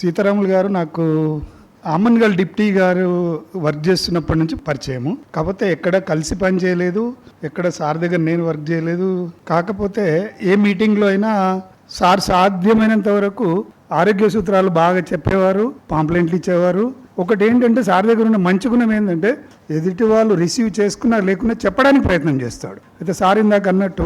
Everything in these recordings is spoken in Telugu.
సీతారాములు గారు నాకు అమ్మన్గల్ డిప్టీ గారు వర్క్ చేస్తున్నప్పటి నుంచి పరిచయము. కాకపోతే ఎక్కడ కలిసి పని చేయలేదు ఎక్కడ సార్ దగ్గర నేను వర్క్ చేయలేదు. కాకపోతే ఏ మీటింగ్లో అయినా సార్ సాధ్యమైనంత వరకు ఆరోగ్య సూత్రాలు బాగా చెప్పేవారు పాంప్లెంట్లు ఇచ్చేవారు. ఒకటి ఏంటంటే సార్ దగ్గర ఉన్న మంచి గుణం ఏంటంటే ఎదుటి వాళ్ళు రిసీవ్ చేసుకున్నా లేకున్నా చెప్పడానికి ప్రయత్నం చేస్తాడు. అయితే సార్ ఇందాక అన్నట్టు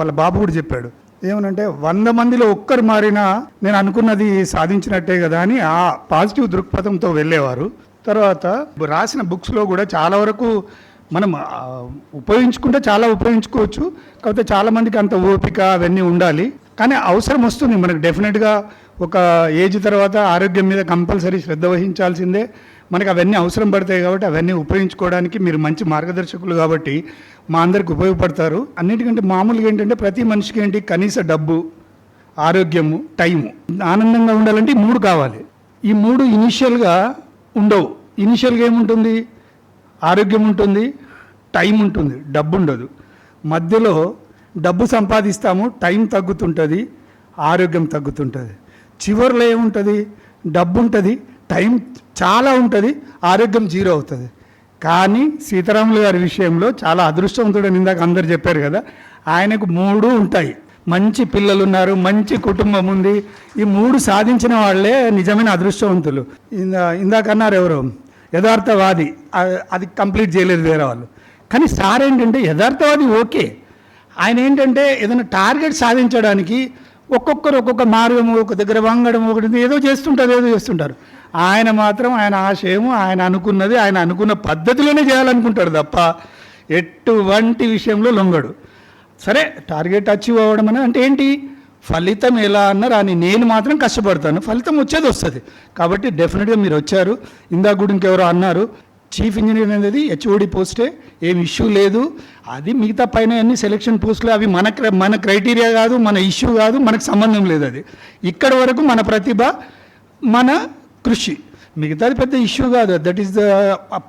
వాళ్ళ బాబు కూడా చెప్పాడు ఏమనంటే వంద మందిలో ఒక్కరు మారినా నేను అనుకున్నది సాధించినట్టే కదా అని ఆ పాజిటివ్ దృక్పథంతో వెళ్ళేవారు. తర్వాత రాసిన బుక్స్లో కూడా చాలా వరకు మనం ఉపయోగించుకుంటే చాలా ఉపయోగించుకోవచ్చు. కాకపోతే చాలా మందికి అంత ఓపిక అవన్నీ ఉండాలి. కానీ అవసరం వస్తుంది మనకు. డెఫినెట్గా ఒక ఏజ్ తర్వాత ఆరోగ్యం మీద కంపల్సరీ శ్రద్ధ వహించాల్సిందే. మనకి అవన్నీ అవసరం పడతాయి కాబట్టి అవన్నీ ఉపయోగించుకోవడానికి మీరు మంచి మార్గదర్శకులు కాబట్టి మా అందరికి ఉపయోగపడతారు. అన్నిటికంటే మామూలుగా ఏంటంటే ప్రతి మనిషికి ఏంటి? కనీస డబ్బు ఆరోగ్యము టైము. ఆనందంగా ఉండాలంటే ఈ మూడు కావాలి. ఈ మూడు ఇనిషియల్గా ఉండవు. ఇనిషియల్గా ఏముంటుంది? ఆరోగ్యం ఉంటుంది టైం ఉంటుంది డబ్బు ఉండదు. మధ్యలో డబ్బు సంపాదిస్తాము టైం తగ్గుతుంటుంది ఆరోగ్యం తగ్గుతుంటుంది. చివరిలో ఏముంటుంది? డబ్బు ఉంటుంది. టైం చాలా ఉంటుంది ఆరోగ్యం జీరో అవుతుంది. కానీ సీతారాములు గారి విషయంలో చాలా అదృష్టవంతుడని ఇందాక అందరు చెప్పారు కదా ఆయనకు మూడు ఉంటాయి. మంచి పిల్లలు ఉన్నారు మంచి కుటుంబం ఉంది. ఈ మూడు సాధించిన వాళ్ళే నిజమైన అదృష్టవంతులు. ఇందా ఇందాక అన్నారు ఎవరు? యథార్థవాది. అది కంప్లీట్ చేయలేదు వేరే వాళ్ళు. కానీ సార్ ఏంటంటే యథార్థవాది ఓకే. ఆయన ఏంటంటే ఏదైనా టార్గెట్ సాధించడానికి ఒక్కొక్కరు ఒక్కొక్క మార్గము ఒక దగ్గర వంగడం ఒకటి ఏదో చేస్తుంటారు ఏదో చేస్తుంటారు. ఆయన మాత్రం ఆయన ఆశయము ఆయన అనుకున్నది ఆయన అనుకున్న పద్ధతిలోనే చేయాలనుకుంటాడు తప్ప ఎటువంటి విషయంలో లొంగడు. సరే టార్గెట్ అచీవ్ అవ్వడం అని అంటే ఏంటి? ఫలితం ఎలా అన్నారు అని నేను మాత్రం కష్టపడతాను. ఫలితం వచ్చేది వస్తుంది. కాబట్టి డెఫినెట్గా మీరు వచ్చారు. ఇందాక కూడా ఇంకెవరో అన్నారు చీఫ్ ఇంజనీర్ అనేది హెచ్ఓడి పోస్టే ఏం ఇష్యూ లేదు. అది మిగతా పైన అన్ని సెలక్షన్ పోస్టులు అవి మన క్ర- మన క్రైటీరియా కాదు మన ఇష్యూ కాదు మనకు సంబంధం లేదు అది. ఇక్కడ వరకు మన ప్రతిభ మన కృషి. మిగతాది పెద్ద ఇష్యూ కాదు. That is the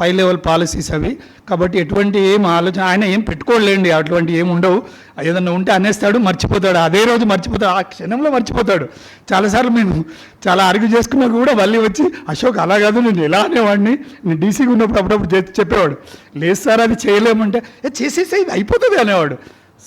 high level policies అవి. కాబట్టి ఎటువంటి ఏం ఆలోచన ఆయన ఏం పెట్టుకోలేండి. అటువంటి ఏం ఉండవు. ఏదన్నా ఉంటే అనేస్తాడు మర్చిపోతాడు. అదే రోజు మర్చిపోతాడు. ఆ క్షణంలో మర్చిపోతాడు. చాలాసార్లు మేము చాలా అరుగు చేసుకున్నా కూడా మళ్ళీ వచ్చి అశోక్ అలా కాదు. నేను ఎలా అనేవాడిని? నేను డీసీగా ఉన్నప్పుడు అప్పుడప్పుడు చెప్పేవాడు. లేదు సార్ అది చేయలేమంటే "ఏ, చేసేసే ఇది అయిపోతుంది అనేవాడు.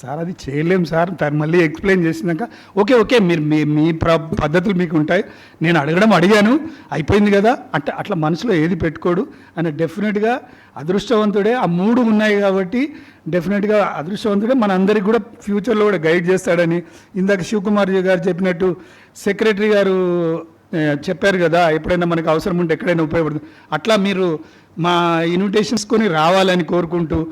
సార్ అది చేయలేం సార్. తను మళ్ళీ ఎక్స్ప్లెయిన్ చేసినాక ఓకే ఓకే మీరు మీ మీ ప్ర పద్ధతులు మీకు ఉంటాయి. నేను అడగడం అడిగాను. అయిపోయింది కదా. అట్లా అట్లా మనసులో ఏది పెట్టుకోడు. అని డెఫినెట్గా అదృష్టవంతుడే. ఆ మూడు ఉన్నాయి కాబట్టి డెఫినెట్గా అదృష్టవంతుడే. మన అందరికి కూడా ఫ్యూచర్లో కూడా గైడ్ చేస్తాడని ఇందాక శివకుమార్ గారు చెప్పినట్టు సెక్రటరీ గారు చెప్పారు కదా ఎప్పుడైనా మనకు అవసరం ఉంటే ఎక్కడైనా ఉపయోగపడుతుంది. అట్లా మీరు మా ఇన్విటేషన్స్ కొని రావాలని కోరుకుంటూ